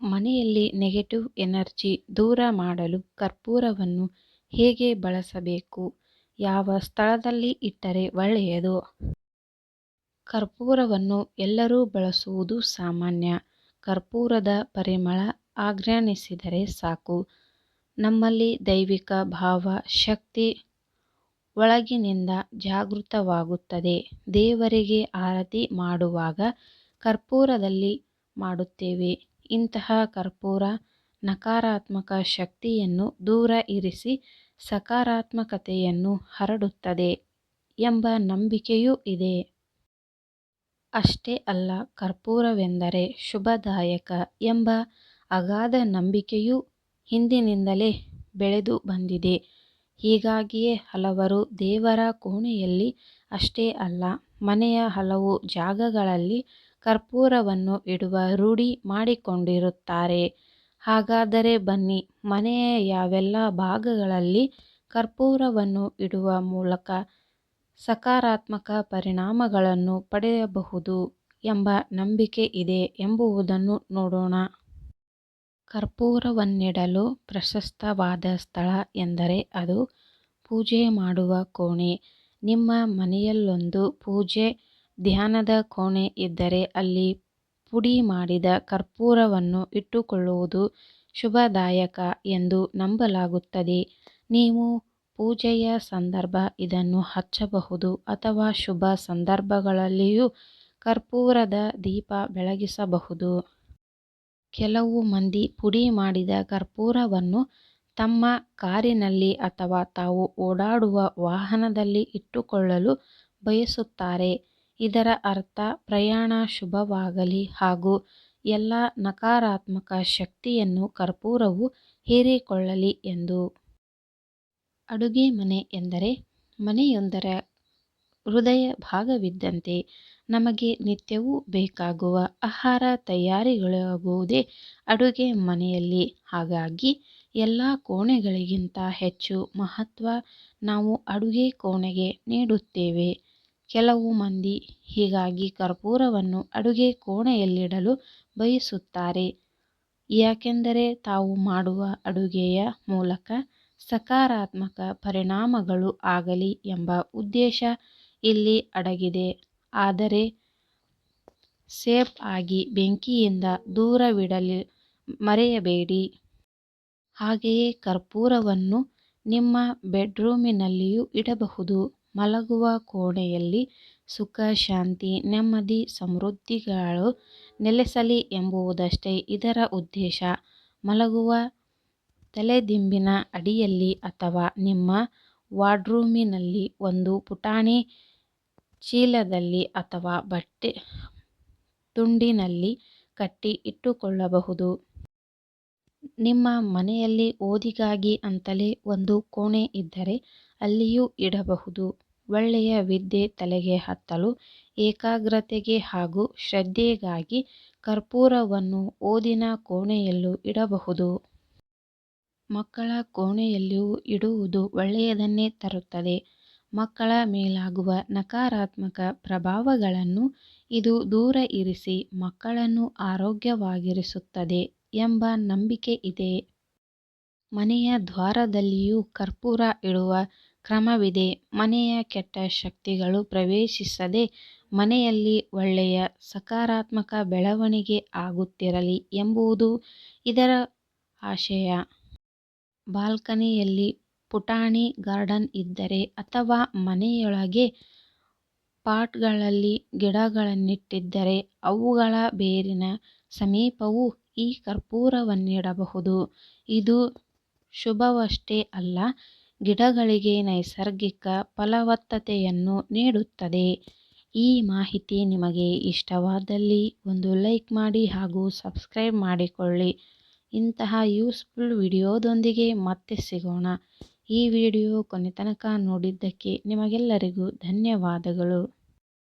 ಮನೆಯಲ್ಲಿ negative energy ದೂರ ಮಾಡಲು ಕರ್ಪೂರವನ್ನು ಹೇಗೆ ಬಳಸಬೇಕು? ಯಾವ ಸ್ಥಳದಲ್ಲಿ ಇಟ್ಟರೆ ಒಳ್ಳೆಯದು? ಕರ್ಪೂರವನ್ನು ಎಲ್ಲರೂ ಬಳಸುವುದು ಸಾಮಾನ್ಯ. ಕರ್ಪೂರದ ಪರಿಮಳ ಆಘ್ರಾಣಿಸಿದರೆ ಸಾಕು. ನಮ್ಮಲ್ಲಿ ದೈವಿಕ ಭಾವ ಶಕ್ತಿ ಒಳಗಿನಿಂದ ಜಾಗೃತವಾಗುತ್ತದೆ. ದೇವರಿಗೆ ಆರತಿ ಮಾಡುವಾಗ ಕರ್ಪೂರದಲ್ಲಿ ಮಾಡುತ್ತೇವೆ. ಇಂತಹ ಕರ್ಪೂರ ನಕಾರಾತ್ಮಕ ಶಕ್ತಿಯನ್ನು ದೂರ ಇರಿಸಿ ಸಕಾರಾತ್ಮಕತೆಯನ್ನು ಹರಡುತ್ತದೆ ಎಂಬ ನಂಬಿಕೆಯೂ ಇದೆ. ಅಷ್ಟೇ ಅಲ್ಲ, ಕರ್ಪೂರವೆಂದರೆ ಶುಭದಾಯಕ ಎಂಬ ಅಗಾಧ ನಂಬಿಕೆಯೂ ಹಿಂದಿನಿಂದಲೇ ಬೆಳೆದು ಬಂದಿದೆ. ಹೀಗಾಗಿಯೇ ಹಲವರು ದೇವರ ಕೋಣೆಯಲ್ಲಿ ಅಷ್ಟೇ ಅಲ್ಲ, ಮನೆಯ ಹಲವು ಜಾಗಗಳಲ್ಲಿ ಕರ್ಪೂರವನ್ನು ಇಡುವ ರೂಢಿ ಮಾಡಿಕೊಂಡಿರುತ್ತಾರೆ. ಹಾಗಾದರೆ ಬನ್ನಿ, ಮನೆಯ ಯಾವೆಲ್ಲ ಭಾಗಗಳಲ್ಲಿ ಕರ್ಪೂರವನ್ನು ಇಡುವ ಮೂಲಕ ಸಕಾರಾತ್ಮಕ ಪರಿಣಾಮಗಳನ್ನು ಪಡೆಯಬಹುದು ಎಂಬ ನಂಬಿಕೆ ಇದೆ ಎಂಬುವುದನ್ನು ನೋಡೋಣ. ಕರ್ಪೂರವನ್ನಿಡಲು ಪ್ರಶಸ್ತವಾದ ಸ್ಥಳ ಎಂದರೆ ಅದು ಪೂಜೆ ಮಾಡುವ ಕೋಣೆ. ನಿಮ್ಮ ಮನೆಯಲ್ಲೊಂದು ಪೂಜೆ ಧ್ಯಾನದ ಕೋಣೆ ಇದ್ದರೆ ಅಲ್ಲಿ ಪುಡಿ ಮಾಡಿದ ಕರ್ಪೂರವನ್ನು ಇಟ್ಟುಕೊಳ್ಳುವುದು ಶುಭದಾಯಕ ಎಂದು ನಂಬಲಾಗುತ್ತದೆ. ನೀವು ಪೂಜೆಯ ಸಂದರ್ಭ ಇದನ್ನು ಹಚ್ಚಬಹುದು ಅಥವಾ ಶುಭ ಸಂದರ್ಭಗಳಲ್ಲಿಯೂ ಕರ್ಪೂರದ ದೀಪ ಬೆಳಗಿಸಬಹುದು. ಕೆಲವು ಮಂದಿ ಪುಡಿ ಮಾಡಿದ ಕರ್ಪೂರವನ್ನು ತಮ್ಮ ಕಾರಿನಲ್ಲಿ ಅಥವಾ ತಾವು ಓಡಾಡುವ ವಾಹನದಲ್ಲಿ ಇಟ್ಟುಕೊಳ್ಳಲು ಬಯಸುತ್ತಾರೆ. ಇದರ ಅರ್ಥ ಪ್ರಯಾಣ ಶುಭವಾಗಲಿ ಹಾಗೂ ಎಲ್ಲ ನಕಾರಾತ್ಮಕ ಶಕ್ತಿಯನ್ನು ಕರ್ಪೂರವು ಹೀರಿಕೊಳ್ಳಲಿ ಎಂದು. ಅಡುಗೆ ಮನೆ ಎಂದರೆ ಮನೆಯೊಂದರ ಹೃದಯ ಭಾಗವಿದ್ದಂತೆ ನಮಗೆ ನಿತ್ಯವೂ ಬೇಕಾಗುವ ಆಹಾರ ತಯಾರಿಗಳಾಗುವುದೇ ಅಡುಗೆ ಮನೆಯಲ್ಲಿ. ಹಾಗಾಗಿ ಎಲ್ಲ ಕೋಣೆಗಳಿಗಿಂತ ಹೆಚ್ಚು ಮಹತ್ವ ನಾವು ಅಡುಗೆ ಕೋಣೆಗೆ ನೀಡುತ್ತೇವೆ. ಕೆಲವು ಮಂದಿ ಹೀಗಾಗಿ ಕರ್ಪೂರವನ್ನು ಅಡುಗೆ ಕೋಣೆಯಲ್ಲಿಡಲು ಬಯಸುತ್ತಾರೆ. ಯಾಕೆಂದರೆ ತಾವು ಮಾಡುವ ಅಡುಗೆಯ ಮೂಲಕ ಸಕಾರಾತ್ಮಕ ಪರಿಣಾಮಗಳು ಆಗಲಿ ಎಂಬ ಉದ್ದೇಶ ಇಲ್ಲಿ ಅಡಗಿದೆ. ಆದರೆ ಸೇಫ್ ಆಗಿ ಬೆಂಕಿಯಿಂದ ದೂರವಿಡಲಿ ಮರೆಯಬೇಡಿ. ಹಾಗೆಯೇ ಕರ್ಪೂರವನ್ನು ನಿಮ್ಮ ಬೆಡ್ರೂಮಿನಲ್ಲಿಯೂ ಇಡಬಹುದು. ಮಲಗುವ ಕೋಣೆಯಲ್ಲಿ ಸುಖ, ಶಾಂತಿ, ನೆಮ್ಮದಿ, ಸಮೃದ್ಧಿಗಳು ನೆಲೆಸಲಿ ಎಂಬುದಷ್ಟೇ ಇದರ ಉದ್ದೇಶ. ಮಲಗುವ ತಲೆದಿಂಬಿನ ಅಡಿಯಲ್ಲಿ ಅಥವಾ ನಿಮ್ಮ ವಾರ್ಡ್ರೂಮಿನಲ್ಲಿ ಒಂದು ಪುಟಾಣಿ ಚೀಲದಲ್ಲಿ ಅಥವಾ ಬಟ್ಟೆ ತುಂಡಿನಲ್ಲಿ ಕಟ್ಟಿ ಇಟ್ಟುಕೊಳ್ಳಬಹುದು. ನಿಮ್ಮ ಮನೆಯಲ್ಲಿ ಓದಿಗಾಗಿ ಅಂತಲೇ ಒಂದು ಕೋಣೆ ಇದ್ದರೆ ಅಲ್ಲಿಯೂ ಇಡಬಹುದು. ಒಳ್ಳೆಯ ವಿದ್ಯೆ ತಲೆಗೆ ಹತ್ತಲು, ಏಕಾಗ್ರತೆಗೆ ಹಾಗೂ ಶ್ರದ್ಧೆಗಾಗಿ ಕರ್ಪೂರವನ್ನು ಓದಿನ ಕೋಣೆಯಲ್ಲೂ ಇಡಬಹುದು. ಮಕ್ಕಳ ಕೋಣೆಯಲ್ಲಿಯೂ ಇಡುವುದು ಒಳ್ಳೆಯದನ್ನೇ ತರುತ್ತದೆ. ಮಕ್ಕಳ ಮೇಲಾಗುವ ನಕಾರಾತ್ಮಕ ಪ್ರಭಾವಗಳನ್ನು ಇದು ದೂರ ಇರಿಸಿ ಮಕ್ಕಳನ್ನು ಆರೋಗ್ಯವಾಗಿರಿಸುತ್ತದೆ. ಎಂಬ ನಂಬಿಕೆ ಇದೆ. ಮನೆಯ ದ್ವಾರದಲ್ಲಿಯೂ ಕರ್ಪೂರ ಇಡುವ ಕ್ರಮವಿದೆ. ಮನೆಯ ಕೆಟ್ಟ ಶಕ್ತಿಗಳು ಪ್ರವೇಶಿಸದೆ ಮನೆಯಲ್ಲಿ ಒಳ್ಳೆಯ ಸಕಾರಾತ್ಮಕ ಬೆಳವಣಿಗೆ ಆಗುತ್ತಿರಲಿ ಎಂಬುದು ಇದರ ಆಶಯ. ಬಾಲ್ಕನಿಯಲ್ಲಿ ಪುಟಾಣಿ ಗಾರ್ಡನ್ ಇದ್ದರೆ ಅಥವಾ ಮನೆಯೊಳಗೆ ಪಾಟ್ಗಳಲ್ಲಿ ಗಿಡಗಳನ್ನಿಟ್ಟಿದ್ದರೆ ಅವುಗಳ ಬೇರಿನ ಸಮೀಪವೂ ಈ ಕರ್ಪೂರವನ್ನಿಡಬಹುದು. ಇದು ಶುಭವಷ್ಟೇ ಅಲ್ಲ, ಗಿಡಗಳಿಗೆ ನೈಸರ್ಗಿಕ ಫಲವತ್ತತೆಯನ್ನು ನೀಡುತ್ತದೆ. ಈ ಮಾಹಿತಿ ನಿಮಗೆ ಇಷ್ಟವಾದಲ್ಲಿ ಒಂದು ಲೈಕ್ ಮಾಡಿ ಹಾಗೂ ಸಬ್ಸ್ಕ್ರೈಬ್ ಮಾಡಿಕೊಳ್ಳಿ. ಇಂತಹ ಯೂಸ್ಫುಲ್ ವಿಡಿಯೋದೊಂದಿಗೆ ಮತ್ತೆ ಸಿಗೋಣ. ಈ ವಿಡಿಯೋ ಕೊನೆ ತನಕ ನೋಡಿದ್ದಕ್ಕೆ ನಿಮಗೆಲ್ಲರಿಗೂ ಧನ್ಯವಾದಗಳು.